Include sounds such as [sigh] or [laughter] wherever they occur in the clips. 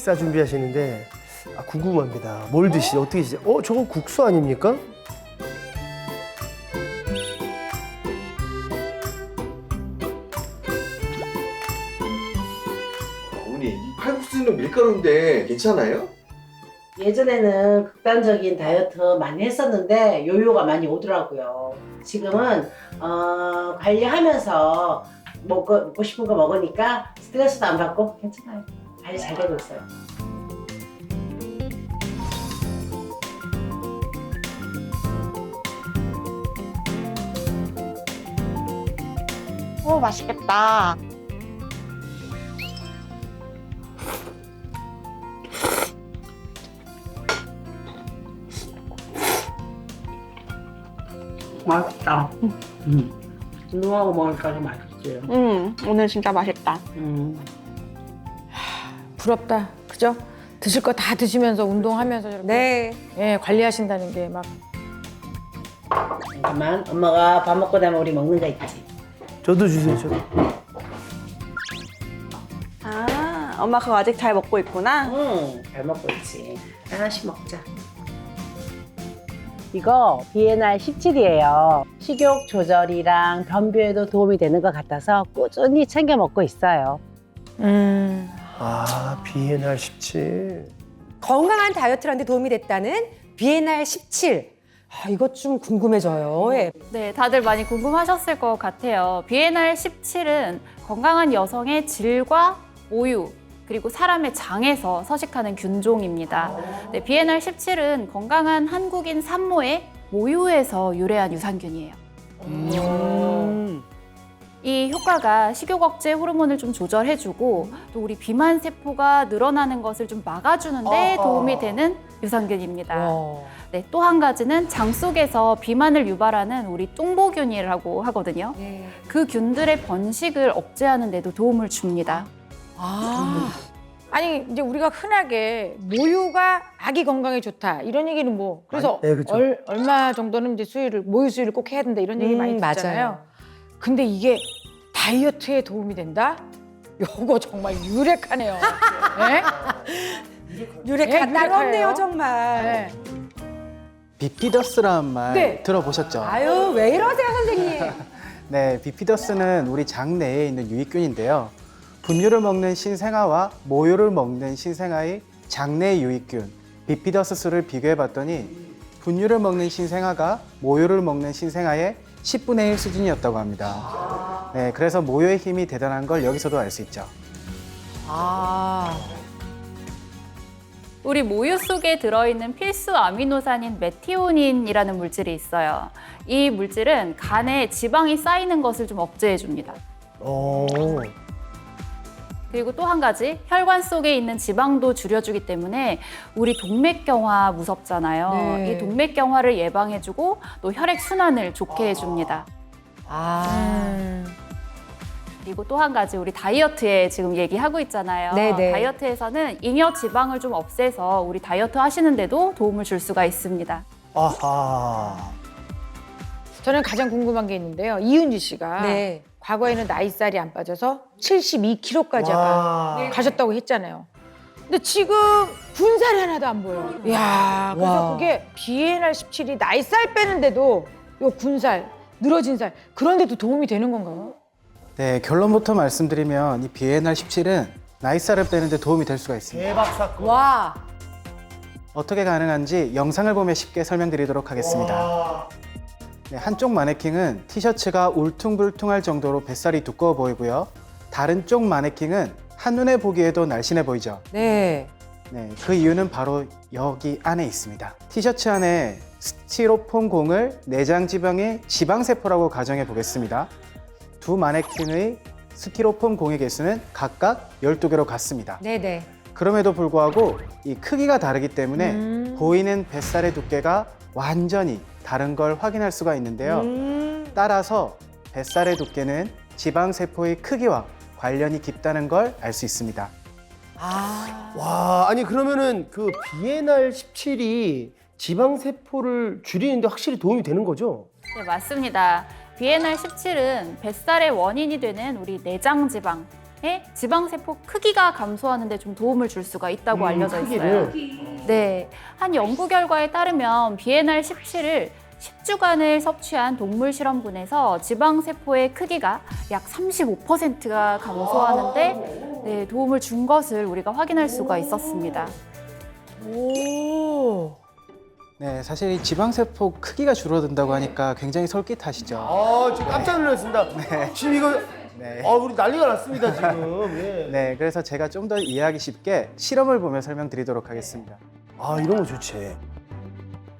식사 준비하시는데 아, 궁금합니다. 뭘 드시? 어떻게 드시? 어, 저거 국수 아닙니까? 어머니 이 칼국수는 밀가루인데 괜찮아요? 예전에는 극단적인 다이어트 많이 했었는데 요요가 많이 오더라고요. 지금은 어, 관리하면서 먹고, 먹고 싶은 거 먹으니까 스트레스도 안 받고 괜찮아요. 관리 잘 되고 있어요. 오, 맛있겠다. 맛있다. 음. 누워하고 먹으니까 좀 맛있지. 음, 오늘 진짜 맛있다. 음. 부럽다. 그죠? 드실 거 다 드시면서 운동하면서 저렇게 네. 예, 관리하신다는 게 막 잠깐만 엄마가 밥 먹고 나면 우리 먹는 거 있지. 저도 주세요. 저도. 아, 엄마 그거 아직 잘 먹고 있구나. 응, 잘 먹고 있지. 하나씩 먹자. 이거 BNR 17이에요. 식욕 조절이랑 변비에도 도움이 되는 것 같아서 꾸준히 챙겨 먹고 있어요. 음. 아, BNR 17. 건강한 다이어트라는 데 도움이 됐다는 BNR 17. 아, 이것 좀 궁금해져요. 예. 네, 다들 많이 궁금하셨을 것 같아요. BNR 17은 건강한 여성의 질과 모유 그리고 사람의 장에서 서식하는 균종입니다. 네, BNR 17은 건강한 한국인 산모의 모유에서 유래한 유산균이에요. 음. 이 효과가 식욕 억제 호르몬을 좀 조절해주고 또 우리 비만 세포가 늘어나는 것을 좀 막아주는데 도움이 되는 유산균입니다. 와. 네, 또 한 가지는 장 속에서 비만을 유발하는 우리 똥보균이라고 하거든요. 예. 그 균들의 번식을 억제하는 데도 도움을 줍니다. 아. 아니 이제 우리가 흔하게 모유가 아기 건강에 좋다 이런 얘기는 뭐 그래서 아니, 네, 그쵸. 얼, 얼마 정도는 이제 수유를 모유 수유를 꼭 해야 된다 이런 얘기 많이 음, 듣잖아요. 맞아요. 근데 이게 다이어트에 도움이 된다? 요거 정말 유력하네요. 네? 유레카 네, 따로 없네요, 유레카예요. 정말. 네. 비피더스라는 말 네. 들어보셨죠? 아유, 왜 이러세요, 선생님? [laughs] 네, 비피더스는 우리 장 내에 있는 유익균인데요. 분유를 먹는 신생아와 모유를 먹는 신생아의 장내 유익균 비피더스 수를 비교해 봤더니 분유를 먹는 신생아가 모유를 먹는 신생아의 10분의 1 수준이었다고 합니다. 네, 그래서 모유의 힘이 대단한 걸 여기서도 알 수 있죠. 아. 우리 모유 속에 들어있는 필수 아미노산인 메티오닌이라는 물질이 있어요. 이 물질은 간에 지방이 쌓이는 것을 좀 억제해 줍니다. 어. 그리고 또 한 가지 혈관 속에 있는 지방도 줄여주기 때문에 우리 동맥경화 무섭잖아요. 네. 이 동맥경화를 예방해주고 또 혈액 순환을 좋게 해줍니다. 아. 그리고 또 한 가지 우리 다이어트에 지금 얘기하고 있잖아요. 네네. 다이어트에서는 잉여 지방을 좀 없애서 우리 다이어트 하시는데도 도움을 줄 수가 있습니다. 아하. 저는 가장 궁금한 게 있는데요. 이윤지 씨가 네. 과거에는 나이살이 안 빠져서 72kg까지 와. 가셨다고 했잖아요. 근데 지금 군살이 하나도 안 보여요. 이야, 그래서 와. 그게 BNR 17이 나이살 빼는데도 요 군살, 늘어진 살 그런데도 도움이 되는 건가요? 네, 결론부터 말씀드리면 이 BNR 17은 나이살을 빼는데 도움이 될 수가 있습니다. 대박 사건. 와. 어떻게 가능한지 영상을 보며 쉽게 설명드리도록 하겠습니다. 와. 네, 한쪽 마네킹은 티셔츠가 울퉁불퉁할 정도로 뱃살이 두꺼워 보이고요. 다른 쪽 마네킹은 한눈에 보기에도 날씬해 보이죠. 네. 네, 그 이유는 바로 여기 안에 있습니다. 티셔츠 안에 스티로폼 공을 내장 지방의 지방 세포라고 가정해 보겠습니다. 두 마네킹의 스티로폼 공의 개수는 각각 12개로 같습니다. 네네. 그럼에도 불구하고 이 크기가 다르기 때문에 음. 보이는 뱃살의 두께가 완전히 다른 걸 확인할 수가 있는데요. 음. 따라서 뱃살의 두께는 지방세포의 크기와 관련이 깊다는 걸 알 수 있습니다. 아. 와, 아니 그러면은 그 BNR 17이 지방 세포를 줄이는데 확실히 도움이 되는 거죠? 네, 맞습니다. BNR 17은 뱃살의 원인이 되는 우리 내장 지방, 지방세포 크기가 감소하는 데 좀 도움을 줄 수가 있다고 음, 알려져 있어요. 크기를. 네. 한 연구 결과에 따르면 비엔알 17을 10주간을 섭취한 동물 실험군에서 지방세포의 크기가 약 35%가 감소하는데 네, 도움을 준 것을 우리가 확인할 수가 있었습니다. 오. 네, 사실 이 지방세포 크기가 줄어든다고 하니까 굉장히 솔깃하시죠. 아, 지금 깜짝 놀랐습니다. 지금 이거 네. 아, 우리 난리가 났습니다, 지금. 예. 네, 그래서 제가 좀 더 이해하기 쉽게 실험을 보며 설명드리도록 하겠습니다. 아, 이런 거 좋지.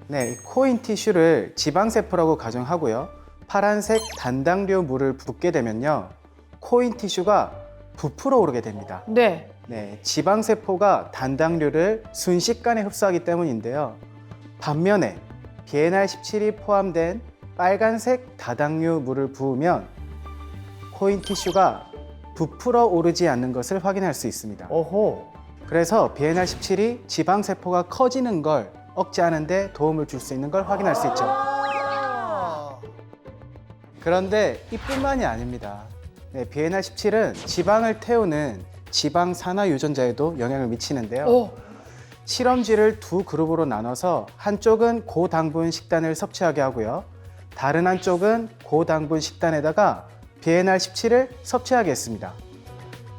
네, 이 코인 티슈를 지방세포라고 가정하고요. 파란색 단당류 물을 붓게 되면요. 코인 티슈가 부풀어 오르게 됩니다. 네. 네, 지방세포가 단당류를 순식간에 흡수하기 때문인데요. 반면에 비엔알 17이 포함된 빨간색 다당류 물을 부으면 코인 티슈가 부풀어 오르지 않는 것을 확인할 수 있습니다. 어허. 그래서 비엔알 17이 지방 세포가 커지는 걸 억제하는 데 도움을 줄 수 있는 걸 확인할 수 있죠. 아. 그런데 이뿐만이 아닙니다. 네, 비엔알 17은 지방을 태우는 지방 산화 유전자에도 영향을 미치는데요. 오. 실험지를 두 그룹으로 나눠서 한쪽은 고당분 식단을 섭취하게 하고요. 다른 한쪽은 고당분 식단에다가 비엔알17을 섭취하게 했습니다.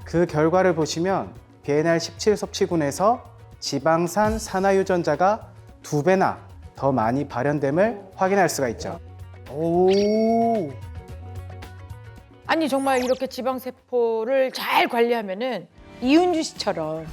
그 결과를 보시면 비엔알17 섭취군에서 지방산 산화 유전자가 두 배나 더 많이 발현됨을 확인할 수가 있죠. 오. 아니 정말 이렇게 지방 세포를 잘 관리하면은 이윤주 씨처럼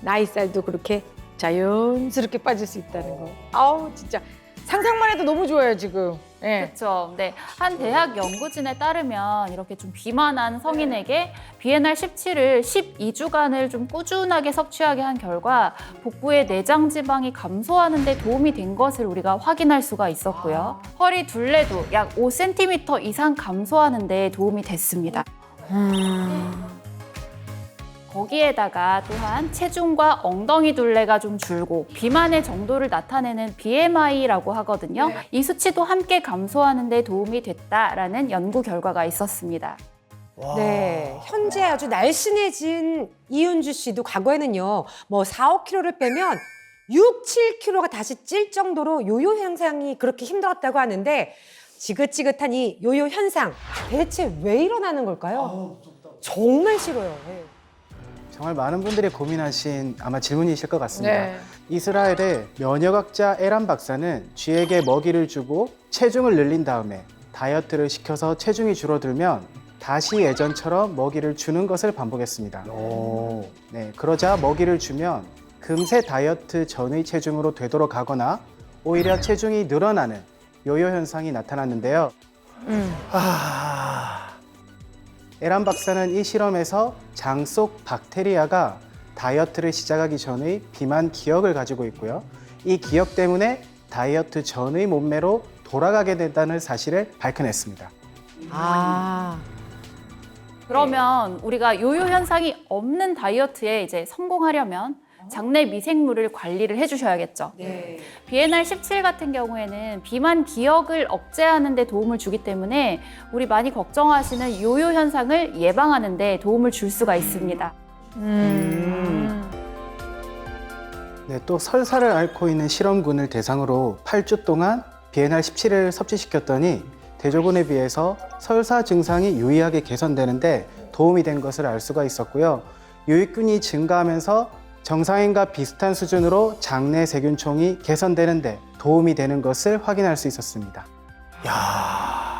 나이 살도 그렇게 자연스럽게 빠질 수 있다는 거. 아우 진짜 상상만 해도 너무 좋아요 지금. 예. 그렇죠. 네. 한 대학 연구진에 따르면 이렇게 좀 비만한 성인에게 비엔알 17을 12주간을 좀 꾸준하게 섭취하게 한 결과 복부의 내장 지방이 감소하는 데 도움이 된 것을 우리가 확인할 수가 있었고요. 허리 둘레도 약 5cm 이상 감소하는 데 도움이 됐습니다. 거기에다가 또한 체중과 엉덩이 둘레가 좀 줄고 비만의 정도를 나타내는 BMI라고 하거든요. 이 수치도 함께 감소하는 데 도움이 됐다라는 연구 결과가 있었습니다. 와. 네, 현재 아주 날씬해진 이윤주 씨도 과거에는요, 뭐 4, 5kg를 빼면 6, 7kg가 다시 찔 정도로 요요 현상이 그렇게 힘들었다고 하는데 지긋지긋한 이 요요 현상 대체 왜 일어나는 걸까요? 정말 싫어요. 네. 정말 많은 분들이 고민하신 아마 질문이실 것 같습니다. 네. 이스라엘의 면역학자 에란 박사는 쥐에게 먹이를 주고 체중을 늘린 다음에 다이어트를 시켜서 체중이 줄어들면 다시 예전처럼 먹이를 주는 것을 반복했습니다. 오. 네, 그러자 먹이를 주면 금세 다이어트 전의 체중으로 되돌아가거나 오히려 체중이 늘어나는 요요 현상이 나타났는데요. 음. 아. 에란 박사는 이 실험에서 장 속 박테리아가 다이어트를 시작하기 전의 비만 기억을 가지고 있고요. 이 기억 때문에 다이어트 전의 몸매로 돌아가게 된다는 사실을 밝혀냈습니다. 아, 그러면 우리가 요요 현상이 없는 다이어트에 이제 성공하려면 장내 미생물을 관리를 해주셔야겠죠. 비엔알 17 같은 경우에는 비만 기억을 억제하는 데 도움을 주기 때문에 우리 많이 걱정하시는 요요 현상을 예방하는 데 도움을 줄 수가 있습니다. 음. 네, 또 설사를 앓고 있는 실험군을 대상으로 8주 동안 비엔알 17을 섭취시켰더니 대조군에 비해서 설사 증상이 유의하게 개선되는데 도움이 된 것을 알 수가 있었고요. 유익균이 증가하면서 정상인과 비슷한 수준으로 장내 세균총이 개선되는데 도움이 되는 것을 확인할 수 있었습니다. 야.